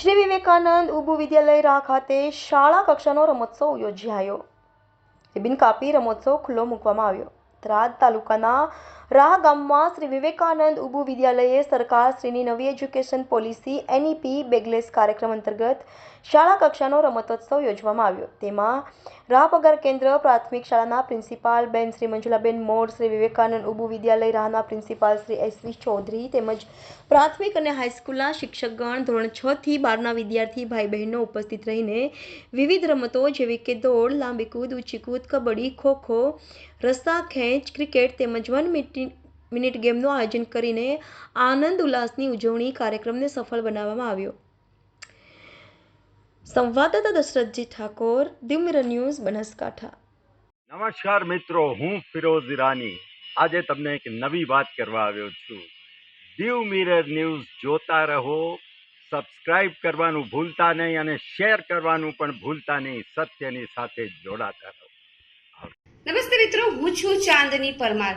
શ્રી વિવેકાનંદ ઉભુ વિદ્યાલય રાહ ખાતે શાળા કક્ષાનો રમોત્સવ યોજાયો. રિબિન કાપી રમોત્સવ ખુલ્લો મૂકવામાં આવ્યો. થરાદ તાલુકાના રાહ ગામમાં શ્રી વિવેકાનંદ ઉભુ વિદ્યાલયે સરકારશ્રીની નવી એજ્યુકેશન પોલિસી એનઈપી બેગલેસ કાર્યક્રમ અંતર્ગત શાળા કક્ષાનો રમતોત્સવ યોજવામાં આવ્યો. તેમાં રાહ પગાર કેન્દ્ર, પ્રાથમિક શાળાના પ્રિન્સિપાલ બેન શ્રી મંજુલાબેન મોર, શ્રી વિવેકાનંદ ઉભુ વિદ્યાલય રાહના principal Shri S V Chaudhari તેમજ પ્રાથમિક અને હાઈસ્કૂલના શિક્ષકગણ ધોરણ છ થી બારના વિદ્યાર્થી ભાઈ બહેનો ઉપસ્થિત રહીને વિવિધ રમતો જેવી કે દોડ, લાંબી કૂદ, ઊંચી કૂદ, કબડ્ડી, ખોખો રસ્સા ખેંચ, ક્રિકેટ તેમજ વન મિનિટ મિનિટ ગેમનું આયોજન કરીને આનંદ ઉલ્લાસની ઉજવણી કાર્યક્રમને સફળ બનાવવામાં આવ્યો. સંવાદદાતા દશરથજી ઠાકોર દિમર ન્યૂઝ બનાસકાંઠા. નમસ્કાર મિત્રો હું ફિરોઝ ઈરાની. આજે તમને એક નવી વાત કરવા આવ્યો છું. દીવ મિરર ન્યૂઝ જોતા રહો સબસ્ક્રાઇબ કરવાનું ભૂલતા નહીં અને શેર કરવાનું પણ ભૂલતા નહીં સત્યની સાથે જોડાતા રહો. નમસ્તે મિત્રો હું છું ચાંદની પરમાર.